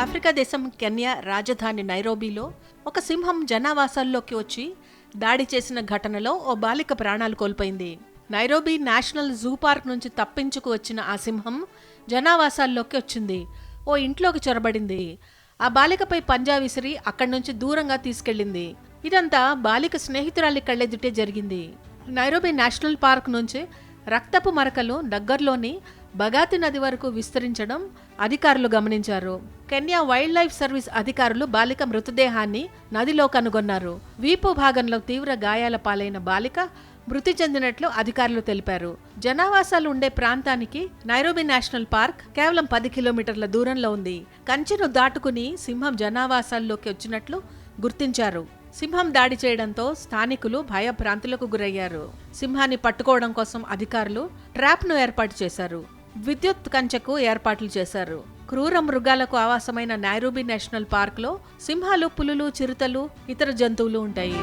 Africa దేశం Kenya రాజధాని నైరోబీలో ఒక సింహం జనావాసాల్లోకి వచ్చి దాడి చేసిన ఘటనలో ఓ బాలిక ప్రాణాలు కోల్పోయింది. నైరోబీ నేషనల్ జూ పార్క్ నుంచి తప్పించుకు వచ్చిన ఆ సింహం జనావాసాల్లోకి వచ్చింది. ఓ ఇంట్లోకి చొరబడింది. ఆ బాలికపై పంజా విసిరి అక్కడి నుంచి దూరంగా తీసుకెళ్ళింది. ఇదంతా బాలిక స్నేహితురాలి కళ్ళెదుటే జరిగింది. నైరోబీ నేషనల్ పార్క్ నుంచి రక్తపు మరకలు దగ్గరలోని బగాతి నది వరకు విస్తరించడం అధికారులు గమనించారు. కెన్యా వైల్డ్ లైఫ్ సర్వీస్ అధికారులు బాలిక మృతదేహాన్ని నదిలో కనుగొన్నారు. వీపు భాగంలో తీవ్ర గాయాల పాలైన బాలిక మృతి చెందినట్లు అధికారులు తెలిపారు. జనావాసాలు ఉండే ప్రాంతానికి నైరోబి నేషనల్ పార్క్ కేవలం పది కిలోమీటర్ల దూరంలో ఉంది. కంచెను దాటుకుని సింహం జనావాసాల్లోకి వచ్చినట్లు గుర్తించారు. సింహం దాడి చేయడంతో స్థానికులు భయభ్రాంతులకు గురయ్యారు. సింహాన్ని పట్టుకోవడం కోసం అధికారులు ట్రాప్ను ఏర్పాటు చేశారు. విద్యుత్ కంచెకు ఏర్పాట్లు చేశారు. క్రూర మృగాలకు ఆవాసమైన నైరోబీ నేషనల్ పార్క్లో సింహాలు పులులు చిరుతలు ఇతర జంతువులు ఉంటాయి.